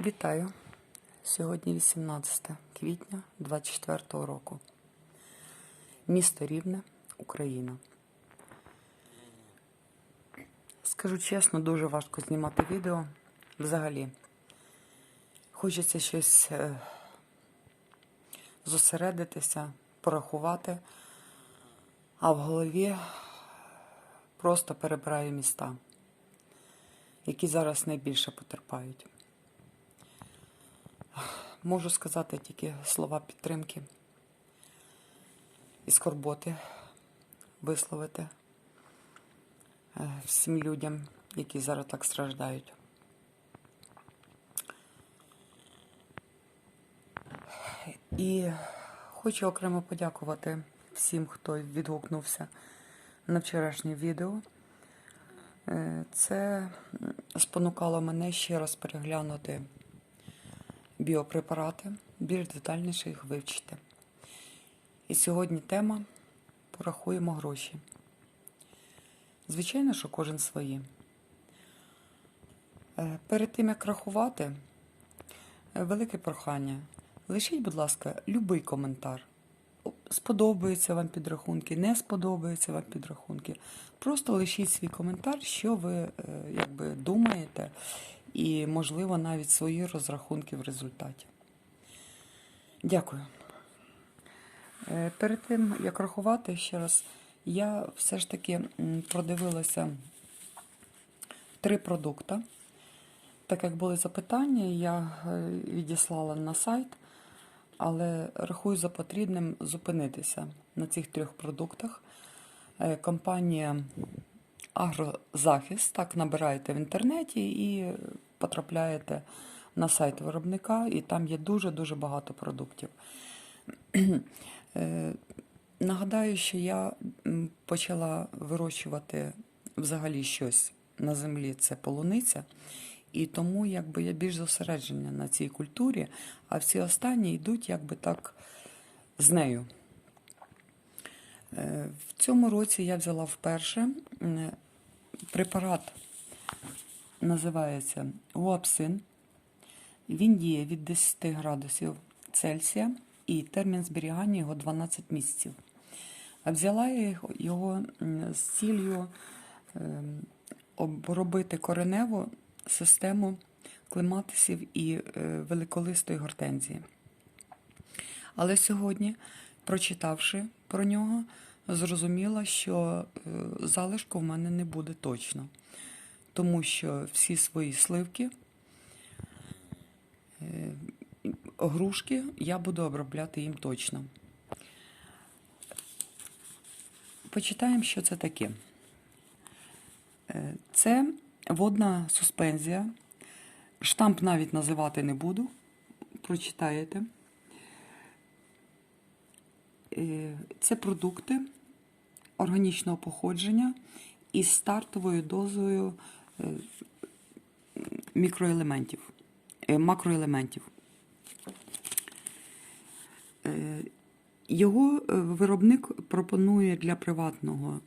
Вітаю! Сьогодні 18 квітня 24 року. Місто Рівне, Україна. Скажу чесно, дуже важко знімати відео. Взагалі. Хочеться щось е, зосередитися, порахувати, а в голові просто перебираю міста, які зараз найбільше потерпають. Можу сказати тільки слова підтримки і скорботи висловити е, всім людям, які зараз так страждають. І хочу окремо подякувати всім, хто відгукнувся на вчорашнє відео. Е, Це спонукало мене ще раз переглянути біопрепарати, більш детальніше їх вивчити. І сьогодні тема порахуємо гроші. Звичайно, що кожен свої. Е, Перед тим, як рахувати, е, велике прохання. Лишіть, будь ласка, любий коментар. Сподобаються вам підрахунки, не сподобаються вам підрахунки. Просто лишіть свій коментар, що ви е, якби, думаєте, і, можливо, навіть свої розрахунки в результаті. Дякую. Е, Перед тим, як рахувати ще раз, я все ж таки продивилася три продукти. Так як були запитання, я е, відіслала на сайт, але рахую за потрібним зупинитися на цих трьох продуктах. Е, Компанія Агрозахист, так набираєте в інтернеті і потрапляєте на сайт виробника, і там є дуже-дуже багато продуктів. Е, Нагадаю, що я почала вирощувати взагалі щось на землі, це полуниця. І тому якби я більш зосереджена на цій культурі, а всі останні йдуть якби так з нею. Е, В цьому році я взяла вперше препарат, називається Уапсин. Він діє від 10 градусів Цельсія і термін зберігання його 12 місяців. Взяла я його- його з ціллю ем, обробити кореневу систему клематисів і е, великолистої гортензії. Але сьогодні, прочитавши про нього, зрозуміла, що е, залишку в мене не буде точно, тому що всі свої сливки, е, грушки я буду обробляти їм точно. Почитаємо, що це таке. Е, Це водна суспензія. Штамп навіть називати не буду. Прочитаєте. Е, Це продукти органічного походження із стартовою дозою мікроелементів, е, макроелементів. Е, Його е, виробник пропонує для приватного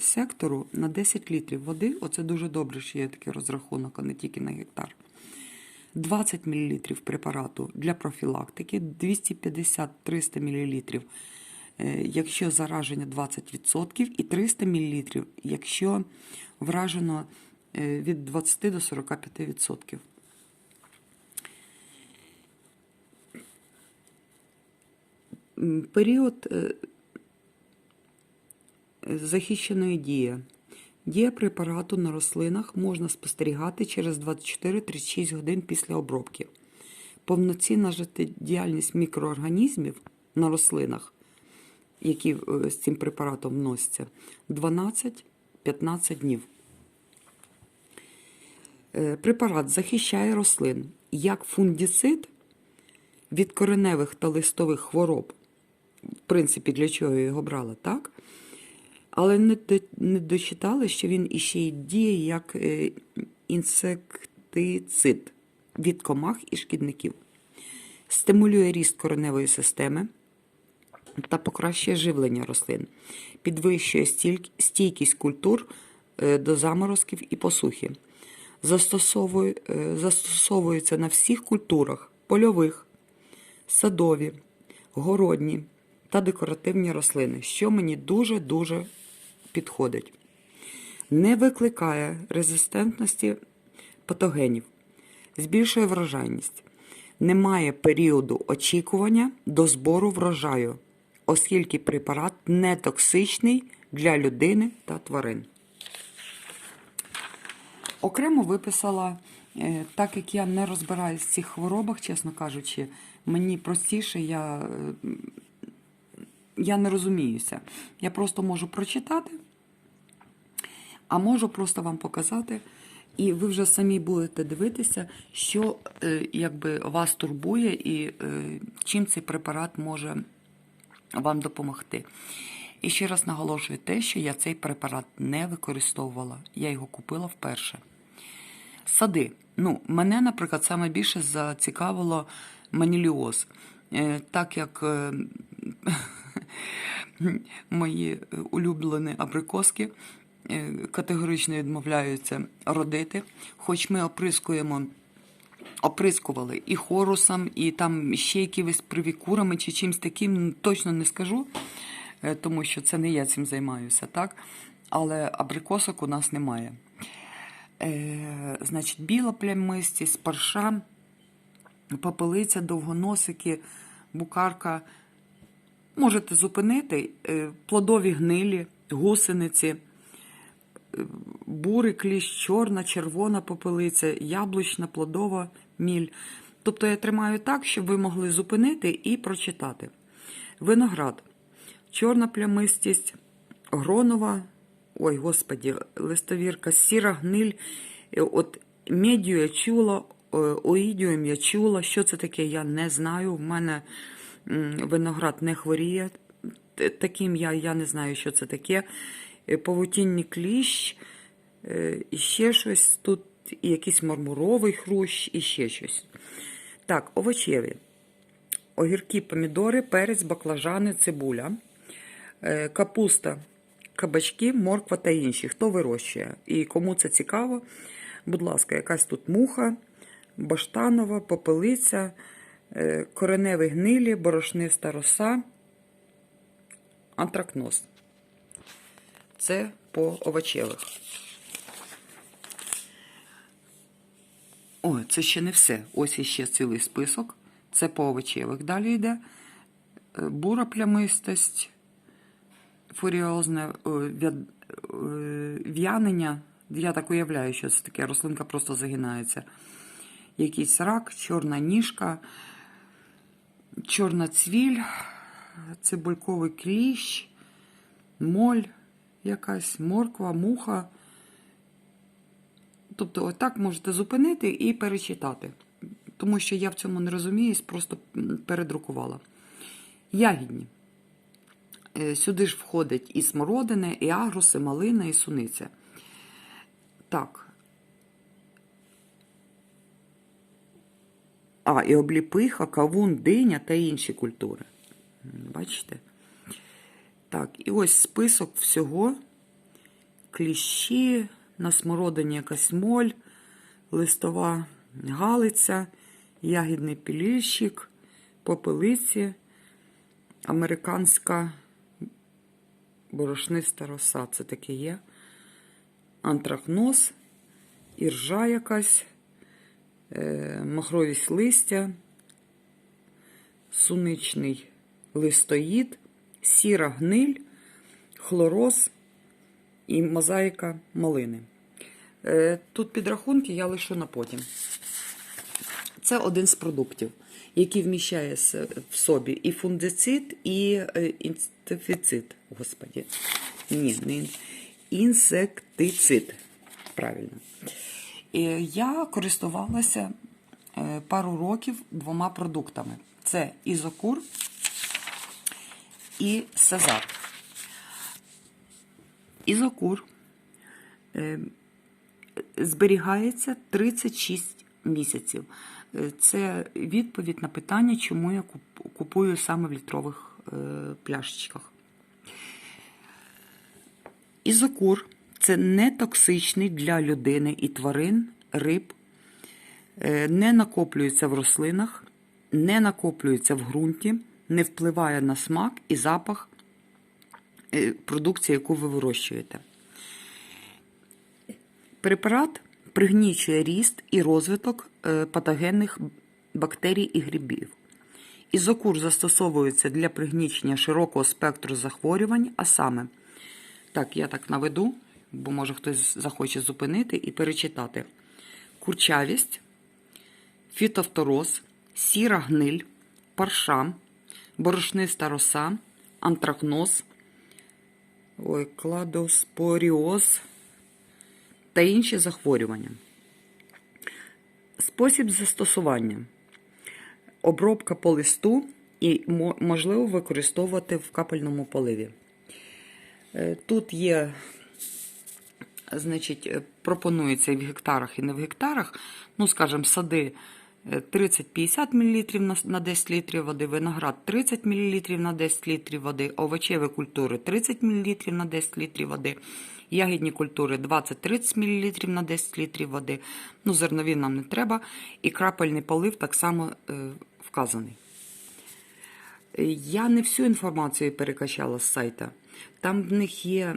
сектору на 10 літрів води. Оце дуже добре, що є такий розрахунок, а не тільки на гектар. 20 мл препарату для профілактики, 250-300 мл, якщо зараження 20%, і 300 мл, якщо вражено від 20 до 45%. Період е, захищеної дії. Дія препарату на рослинах можна спостерігати через 24-36 годин після обробки. Повноцінна життєдіяльність мікроорганізмів на рослинах, які е, з цим препаратом вносяться, 12-15 днів. Е, Препарат захищає рослин як фундіцид від кореневих та листових хвороб. В принципі, для чого я його брала, так? Але не, не дочитали, що він іще й діє як е, інсектицид від комах і шкідників. Стимулює ріст кореневої системи та покращує живлення рослин, підвищує стійкість культур е, до заморозків і посухи. Застосовує, е, на всіх культурах польових, садові, городні та декоративні рослини, що мені дуже-дуже підходить. Не викликає резистентності патогенів, збільшує врожайність. Немає періоду очікування до збору врожаю, оскільки препарат не токсичний для людини та тварин. Окремо виписала, е, так як я не розбираюсь в цих хворобах, чесно кажучи, мені простіше, я, я не розуміюся. Я просто можу прочитати, а можу просто вам показати. І ви вже самі будете дивитися, що е, якби вас турбує і е, чим цей препарат може вам допомогти. І ще раз наголошую те, що я цей препарат не використовувала. Я його купила вперше. Сади. Ну, мене, наприклад, саме більше зацікавило маніліоз. Е, Так як е, мої улюблені абрикоски е, категорично відмовляються родити, хоч ми оприскуємо. Оприскували і хорусом, і там ще якимись привікурами чи чимось таким, точно не скажу, тому що це не я цим займаюся, так? Але абрикосок у нас немає. Е, значить, біла плямистість, спарша, попелиця, довгоносики, букарка. Можете зупинити е, плодові гнилі, гусениці, е, бурий кліщ, чорна, червона попелиця, яблучна, плодова міль. Тобто я тримаю так, щоб ви могли зупинити і прочитати. Виноград, чорна плямистість, гронова, ой, господі, листовірка, сіра гниль. Е, От медію я чула, е, оїдіум я чула. Що це таке, я не знаю. В мене виноград не хворіє. Таким я, я не знаю, що це таке. Е, Павутінний кліщ, і ще щось тут, і якийсь мармуровий хрущ, і ще щось. Так, овочеві. Огірки, помідори, перець, баклажани, цибуля, капуста, кабачки, морква та інші. Хто вирощує? І кому це цікаво, будь ласка, якась тут муха, баштанова, попелиця, е, кореневі гнилі, борошниста роса, антракноз. Це по овочевих. Ой, це ще не все. Ось іще цілий список. Це по овочевих. Далі йде е, бура плямистость, фуріозне е, е, в'янення. Я так уявляю, що це таке. Рослинка просто загинається. Якийсь рак, чорна ніжка, чорна цвіль, цибульковий кліщ, моль, якась морква, муха. Тобто, отак можете зупинити і перечитати. Тому що я в цьому не розуміюсь, просто передрукувала. Ягідні. Е, Сюди ж входить і смородини, і агруси, малина, і суниця. Так. А, і обліпиха, кавун, диня та інші культури. Бачите? Так, і ось список всього. Кліщі, на смородині якась моль, листова галиця, ягідний піліщик, попелиці, американська борошниста роса. Це таке є. Антрахноз, іржа якась, е, махровість листя, суничний листоїд, сіра гниль, хлороз і мозаїка малини. Е, Тут підрахунки я лишу на потім. Це один з продуктів, який вміщає в собі і фундицид, і е, інсектицид. Господі. Ні, не ін- інсектицид. Правильно. Я користувалася е, пару років двома продуктами: це ізокур і сезар. Ізокур е, зберігається 36 місяців. Е, Це відповідь на питання, чому я купую саме в літрових е, пляшечках. Ізокур це не токсичний для людини і тварин риб, е, не накоплюється в рослинах, не накоплюється в ґрунті, не впливає на смак і запах продукції, яку ви вирощуєте. Препарат пригнічує ріст і розвиток е, патогенних бактерій і грибів. Ізокур застосовується для пригнічення широкого спектру захворювань, а саме, так, я так наведу, бо може хтось захоче зупинити і перечитати. Курчавість, фітофтороз, сіра гниль, парша, борошниста роса, антракноз, ой, кладоспоріоз та інші захворювання. Спосіб застосування. Обробка по листу і можливо використовувати в капельному поливі. Е, Тут є, значить, е, пропонується і в гектарах і не в гектарах. Ну, скажімо, сади 30-50 мл на, на 10 літрів води, виноград 30 мл на 10 літрів води, овочеві культури 30 мл на 10 літрів води, ягідні культури 20-30 мл на 10 літрів води. Ну, зернові нам не треба. І крапельний полив так само е, вказаний. Е, Я не всю інформацію перекачала з сайта. Там в них є,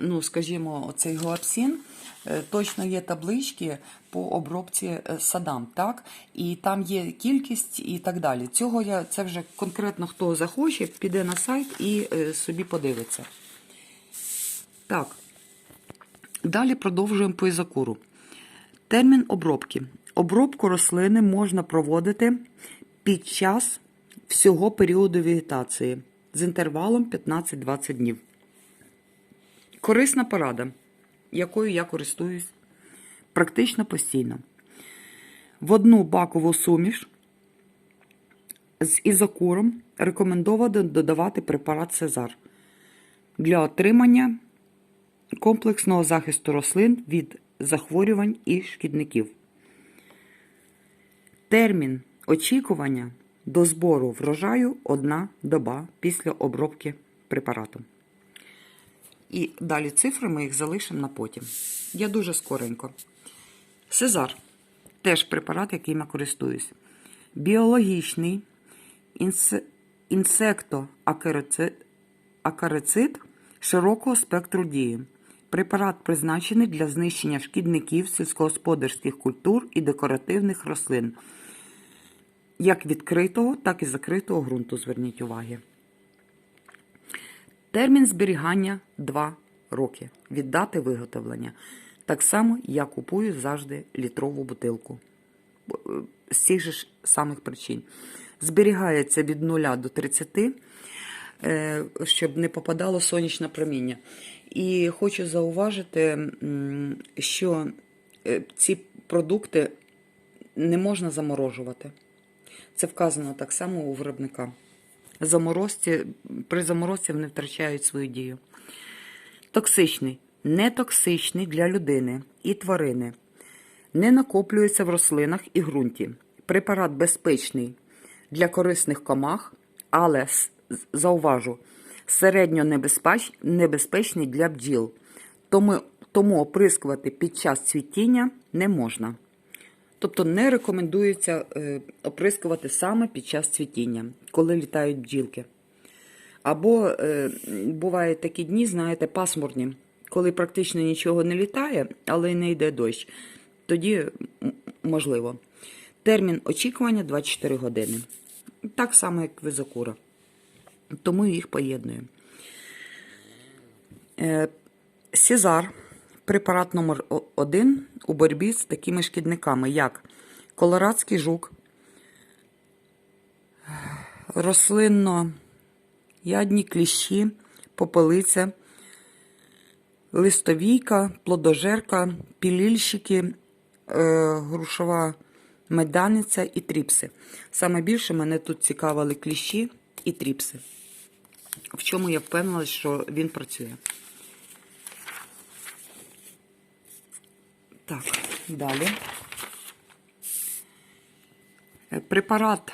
ну скажімо, оцей гоапсін, е, точно є таблички по обробці е, садам, так? І там є кількість і так далі. Цього я це вже конкретно хто захоче, піде на сайт і е, собі подивиться. Так. Далі продовжуємо по ізакуру. Термін обробки. Обробку рослини можна проводити під час всього періоду вегетації з інтервалом 15-20 днів. Корисна порада, якою я користуюсь практично постійно. В одну бакову суміш з ізокуром рекомендовано додавати препарат Сезар для отримання комплексного захисту рослин від захворювань і шкідників. Термін очікування до збору врожаю одна доба після обробки препаратом. І далі цифри ми їх залишимо на потім. Я дуже скоренько. Сезар теж препарат, яким я користуюсь. Біологічний інсе... інсектоакарицид широкого спектру дії. Препарат призначений для знищення шкідників сільськогосподарських культур і декоративних рослин, як відкритого, так і закритого ґрунту. Зверніть уваги. Термін зберігання 2 роки від дати виготовлення. Так само я купую завжди літрову бутилку. Е, З цих же ж самих причин. Зберігається від 0 до 30, е, щоб не попадало сонячне проміння. І хочу зауважити, що е, ці продукти не можна заморожувати. Це вказано так само у виробника. Заморозці, при заморозці вони втрачають свою дію. Токсичний. Нетоксичний для людини і тварини. Не накоплюється в рослинах і ґрунті. Препарат безпечний для корисних комах, але зауважу, середньо небезпечний для бджіл. Тому, тому оприскувати під час цвітіння не можна. Тобто не рекомендується е, оприскувати саме під час цвітіння, коли літають бджілки. Або е, бувають такі дні, знаєте, пасмурні, коли практично нічого не літає, але й не йде дощ. Тоді можливо. Термін очікування 24 години. Так само, як визокура. Тому їх поєдную. Е, Сізар препарат номер 1 у боротьбі з такими шкідниками, як колорадський жук, рослинно ядні кліщі, попелиця, листовійка, плодожерка, пілільщики, е, грушова меданиця і тріпси. Саме більше мене тут цікавили кліщі і тріпси. В чому я впевнилась, що він працює. Так, далі. Е, Препарат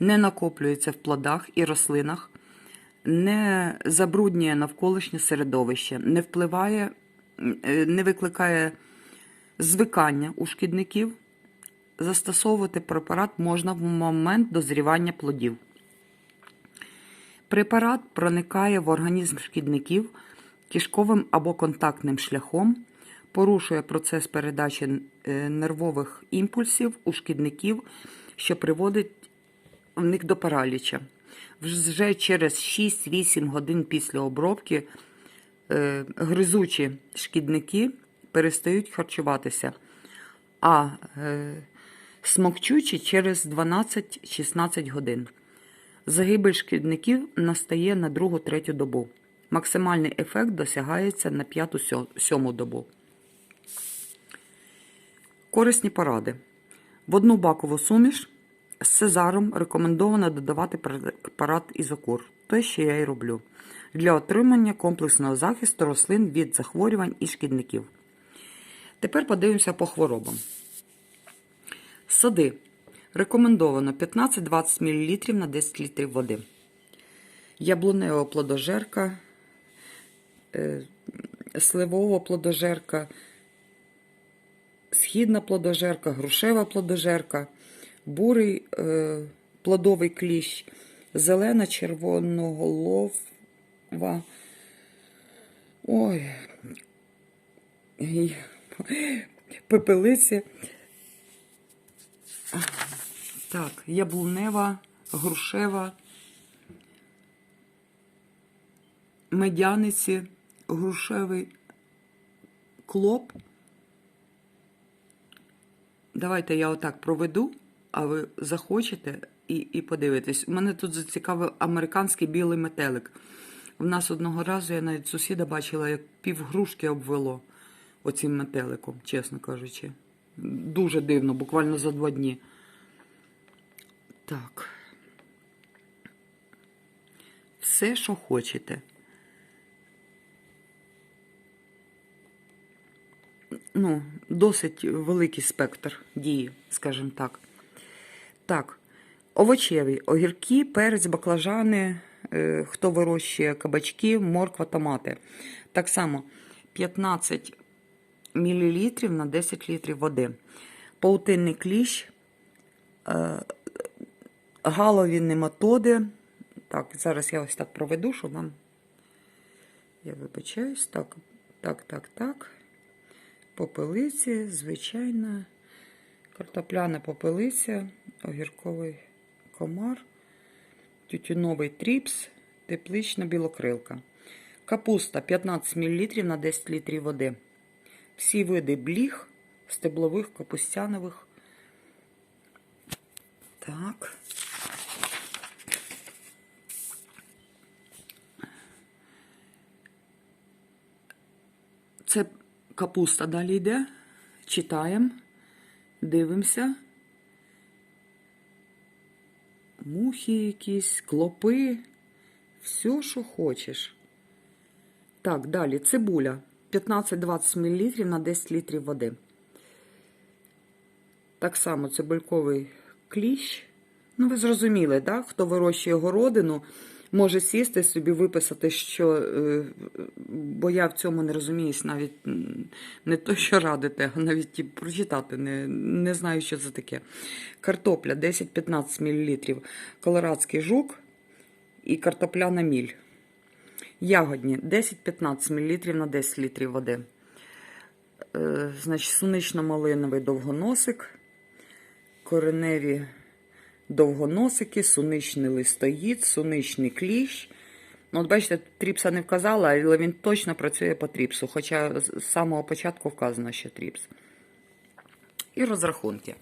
не накоплюється в плодах і рослинах, не забруднює навколишнє середовище, не впливає, е, не викликає звикання у шкідників. Застосовувати препарат можна в момент дозрівання плодів. Препарат проникає в організм шкідників кишковим або контактним шляхом, порушує процес передачі е, нервових імпульсів у шкідників, що приводить в них до параліча. Вже через 6-8 годин після обробки е, гризучі шкідники перестають харчуватися, а е, смокчучі через 12-16 годин. Загибель шкідників настає на другу-третю добу. Максимальний ефект досягається на п'яту-сьому добу. Корисні поради. В одну бакову суміш з цезаром рекомендовано додавати препарат ізокур. Те, що я і роблю, для отримання комплексного захисту рослин від захворювань і шкідників. Тепер подивимося по хворобам. Сади. Рекомендовано 15-20 мл на 10 літрів води. Яблунева плодожерка, е, сливова плодожерка, східна плодожерка, грушева плодожерка, бурий е, плодовий кліщ, зелена червоноголова. Ой, пепелиці. Так, яблунева, грушева, медяниці, грушевий клоп. Давайте я отак проведу, а ви захочете і, і подивитесь. Мене тут зацікавив американський білий метелик. У нас одного разу я навіть сусіда бачила, як пів грушки обвело оцим метеликом, чесно кажучи. Дуже дивно, буквально за два дні. Так. Все, що хочете. Ну, досить великий спектр дії, скажімо так. Так, овочеві, огірки, перець, баклажани, е, хто вирощує кабачки, морква, томати. Так само 15 мл на 10 літрів води. Паутинний кліщ, е, галові нематоди. Так, зараз я ось так проведу, щоб вам. Я вибачаюсь. Так, так, так, так. Попелиці, звичайна, картопляна попелиця, огірковий комар, тютюновий тріпс, теплична білокрилка. Капуста 15 мл на 10 літрів води. Всі види бліг, стеблових, капустянових. Так. Це капуста далі йде. Читаємо, дивимося. Мухи якісь, клопи, все, що хочеш. Так, далі цибуля. 15-20 мл на 10 літрів води. Так само цибульковий кліщ. Ну, ви зрозуміли, так? Хто вирощує городину, може сісти собі, виписати, що. е, Бо я в цьому не розуміюсь, навіть не то, що радите, а навіть і прочитати не, не знаю, що це таке. Картопля 10-15 мл, колорадський жук і картопляна міль. Ягодні 10-15 мл на 10 літрів води. Е, значить, сунично-малиновий довгоносик, кореневі довгоносики, суничний листоїд, суничний кліщ. Ну, от бачите, тріпса не вказала, але він точно працює по тріпсу, хоча з самого початку вказано, що тріпс. І розрахунки.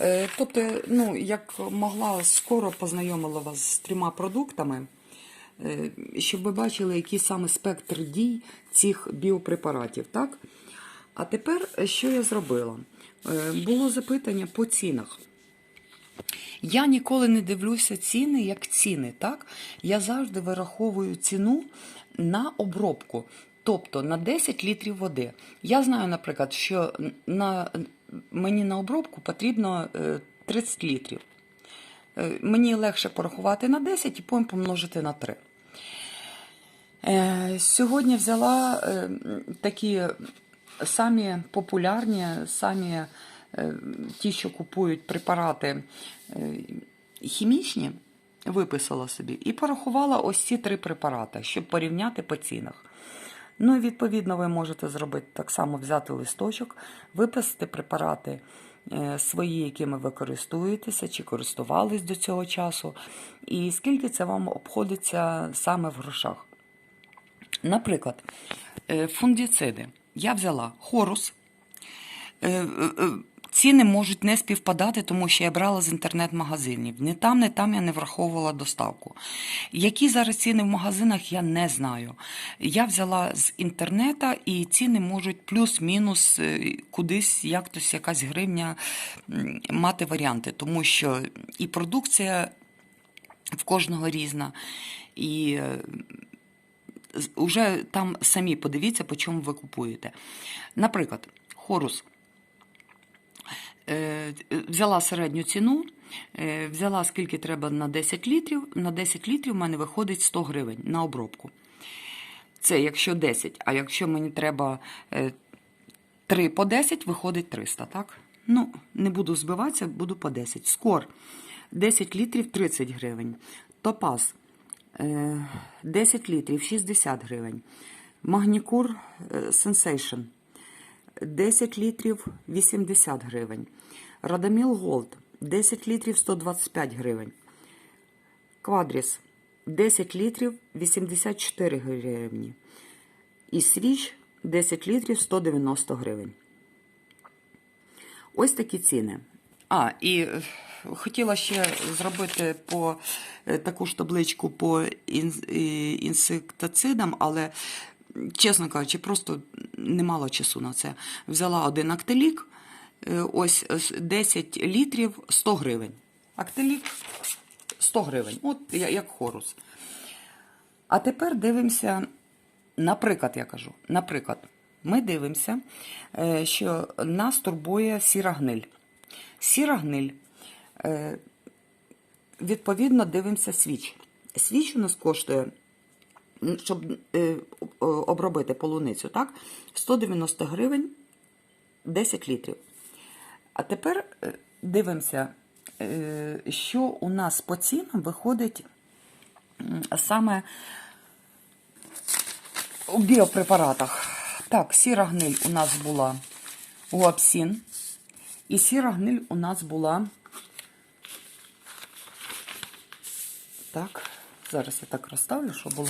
Е, Тобто, ну, як могла, скоро познайомила вас з трьома продуктами, е, щоб ви бачили, який саме спектр дій цих біопрепаратів. Так? А тепер, е, що я зробила? Було запитання по цінах. Я ніколи не дивлюся ціни як ціни. так? Я завжди вираховую ціну на обробку, тобто на 10 літрів води. Я знаю, наприклад, що на, мені на обробку потрібно е, 30 літрів. Е, Мені легше порахувати на 10 і потім помножити на 3. Е, Сьогодні взяла е, такі самі популярні, самі е, ті, що купують препарати е, хімічні, виписала собі і порахувала ось ці три препарати, щоб порівняти по цінах. Ну і відповідно ви можете зробити так само взяти листочок, виписати препарати е, свої, якими ви користуєтеся чи користувались до цього часу, і скільки це вам обходиться саме в грошах. Наприклад, е, фунгіциди. Я взяла хорус. Е, е, е, Ціни можуть не співпадати, тому що я брала з інтернет-магазинів. Не там, не там я не враховувала доставку. Які зараз ціни в магазинах, я не знаю. Я взяла з інтернета, і ціни можуть плюс-мінус е, кудись, як тось якась гривня мати варіанти, тому що і продукція в кожного різна, і е, з- уже там самі подивіться, по чому ви купуєте. Наприклад, хорус. Е, Взяла середню ціну, е, взяла скільки треба на 10 літрів. На 10 літрів в мене виходить 100 гривень на обробку. Це якщо 10, а якщо мені треба е, 3 по 10, виходить 300, так? Ну, не буду збиватися, буду по 10. Скор 10 літрів 30 гривень. Топаз е, 10 літрів 60 гривень. Магнікур е, Sensation 10 літрів 80 гривень. Радаміл Голд 10 літрів 125 гривень. Квадріс 10 літрів 84 гривні. І свіч 10 літрів 190 гривень. Ось такі ціни. А, і е, хотіла ще зробити по е, таку ж табличку по е, інсектицидам, але, чесно кажучи, просто не мало часу на це. Взяла один актелік, е, ось е, 10 літрів 100 гривень. Актелік 100 гривень, от як хорус. А тепер дивимося, наприклад, я кажу, наприклад, ми дивимося, е, що нас турбує сіра гниль. Сіра гниль, е, відповідно, дивимося свіч. Свіч у нас коштує, щоб е, обробити полуницю, так? 190 гривень 10 літрів. А тепер е, дивимося, е, що у нас по цінам виходить саме у біопрепаратах. Так, сіра гниль у нас була гуапсін. І сіра гниль у нас була. Так, зараз я так розставлю, що було.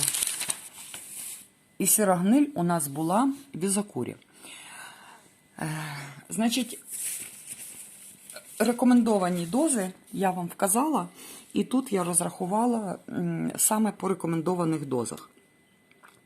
І сіра гниль у нас була в візокурі. Е, Значить, рекомендовані дози я вам вказала, і тут я розрахувала саме по рекомендованих дозах.